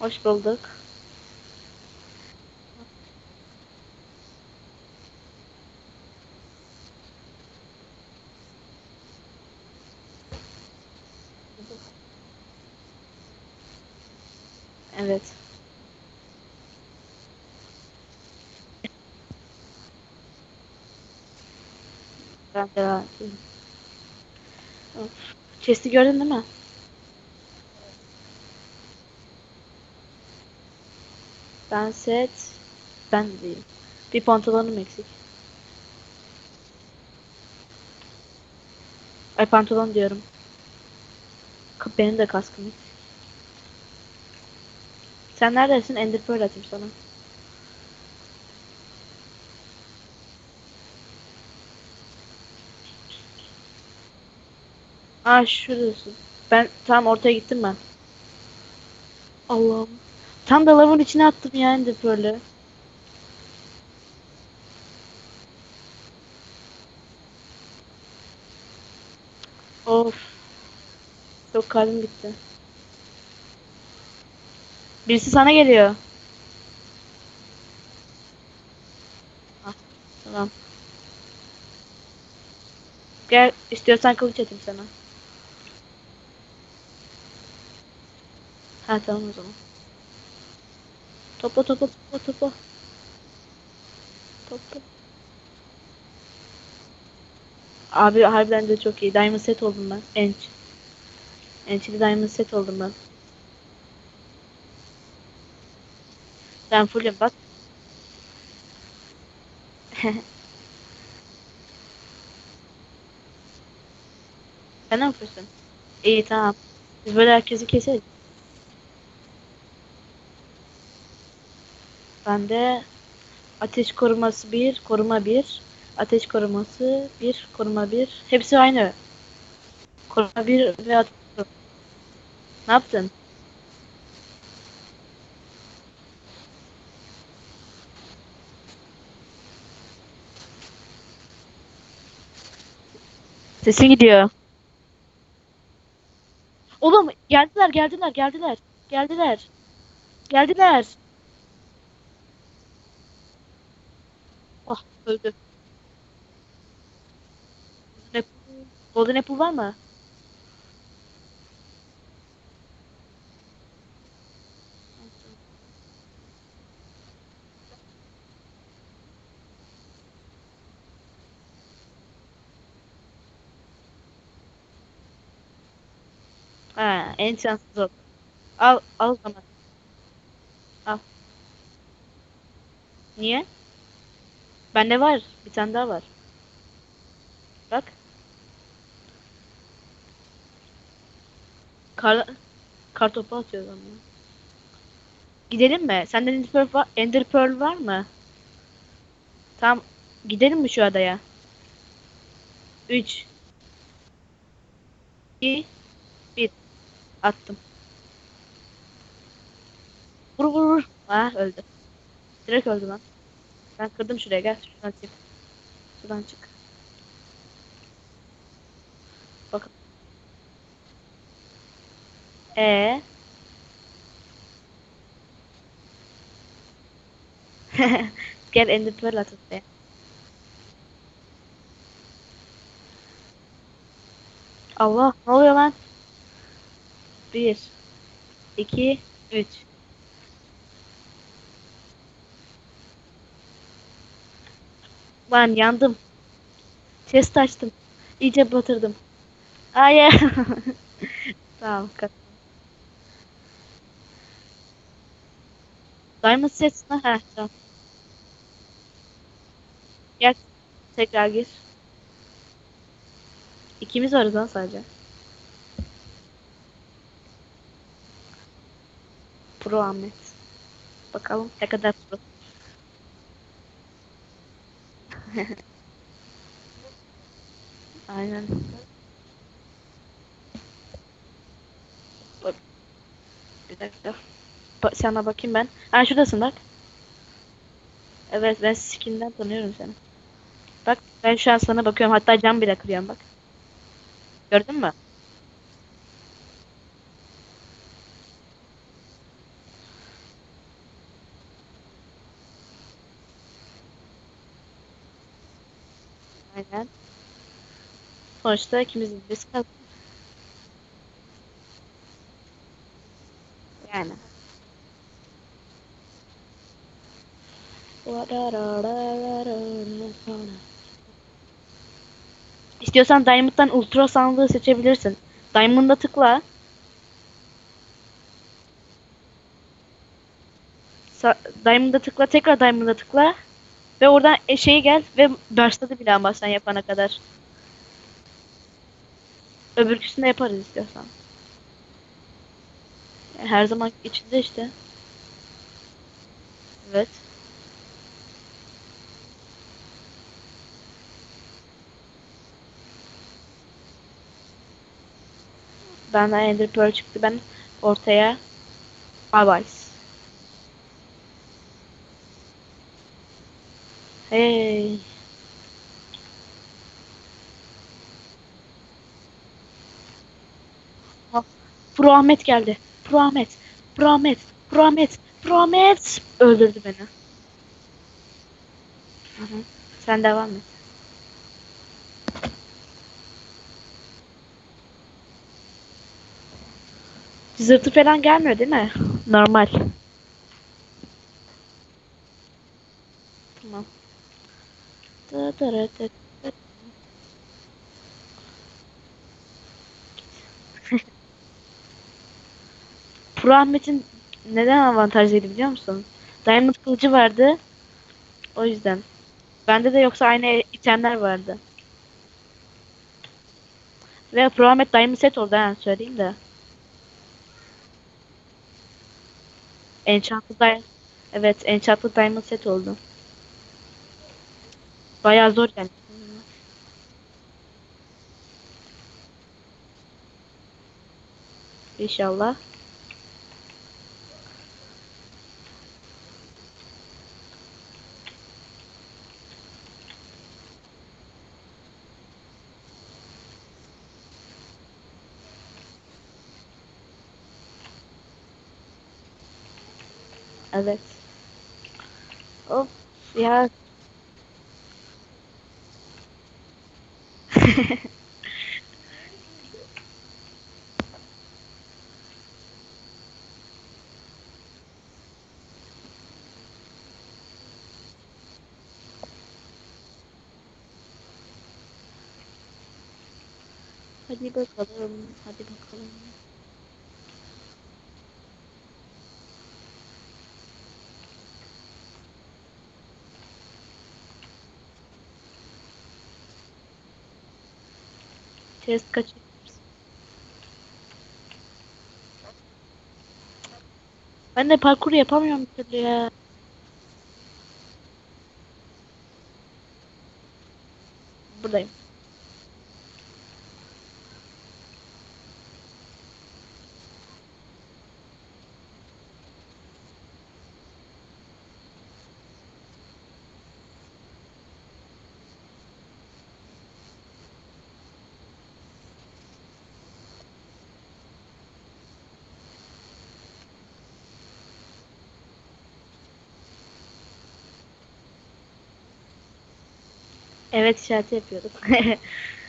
Hoş bulduk. Evet. Ben edeyim. Of. Chest'i gördün değil mi? Ben set. Ben de. Bir pantolonum eksik. Ay pantolon diyorum. Benim de kaskım yok. Sen neredesin? Ender Pearl atayım sana. Aa şuradasın. Ben tam ortaya gittim ben. Allah'ım. Tam da lavın içine attım ya Ender Pearl'ü. Of. Çok kalbim gitti. Birisi sana geliyor. Ah, tamam. Gel istiyorsan kılıç atayım sana. Ha tamam o zaman. Topla topla topla topla. Topla. Abi harbiden de çok iyi. Diamond set oldum ben. Ench. Ench'li Diamond set oldum ben. Ben fullüm bak. Sen ne yapıyorsun? İyi tamam. Biz böyle herkesi keseriz. Ben de ateş koruması 1, koruma 1, ateş koruması 1, koruma 1. Hepsi aynı. Koruma 1 ve ateş. Ne yaptın? Sesin gidiyor. Oğlum geldiler geldiler geldiler. Geldiler. Geldiler. Öldü. Golden Apple, Golden Apple var mı? Ha, en şanssız o. Al, al zaman. Al. Niye? Bende var. Bir tane daha var. Bak. Kar, kar topu atıyor bana. Gidelim mi? Sende Ender Pearl var, Ender Pearl var mı? Tamam. Gidelim mi şu adaya? 3 2 1 Attım. Vur vur vur. Ah öldü. Direkt öldü lan. Ben kırdım şuraya gel. Şuradan çık. Şuradan çık. Bakın. Ee. Gel Ender Pearl at oraya. Allah ne oluyor lan? Bir, iki, üç. Lan yandım. Chest açtım. İyice batırdım. Hayır. tamam. kat- Diamond mi? Heh, tamam. Gel. Tekrar gir. İkimiz varız lan sadece. Pro Ahmet. Bakalım ne kadar pro. Aynen. Bak. Bir dakika. Ba sana bakayım ben. Ha şuradasın bak. Evet ben skinden tanıyorum seni. Bak ben şu an sana bakıyorum. Hatta cam bile kırıyorum bak. Gördün mü? Aynen. Sonuçta ikimiz de biz kazandık. Yani. İstiyorsan Diamond'dan Ultra sandığı seçebilirsin. Diamond'a tıkla. Diamond'a tıkla, tekrar Diamond'a tıkla. Ve oradan e, şeye gel ve başladı bile ama sen yapana kadar. Öbürküsünü yaparız istiyorsan. Her zaman içinde işte. Evet. Benden Ender Pearl çıktı. Ben ortaya Avice. Hey. Ha, Pro Ahmet geldi. Pro Ahmet. Pro Ahmet. Pro Ahmet. Pro Ahmet. Öldürdü beni. Hı hı. Sen devam et. Zırtı falan gelmiyor değil mi? Normal. Tamam. Dı. Pro Ahmet'in neden avantajlıydı biliyor musun? Diamond kılıcı vardı. O yüzden. Bende de yoksa aynı itemler vardı. Ve Pro Ahmet Diamond set oldu ha söyleyeyim de. Enchanted Diamond. Evet, Enchanted Diamond set oldu. Bayağı zor yani. İnşallah. Evet. Of ya. 바지가 가벼운 바지 바꿔놨네. Test kaçırıyoruz. Ben de parkur yapamıyorum bir türlü ya. Buradayım. Evet işareti yapıyorduk.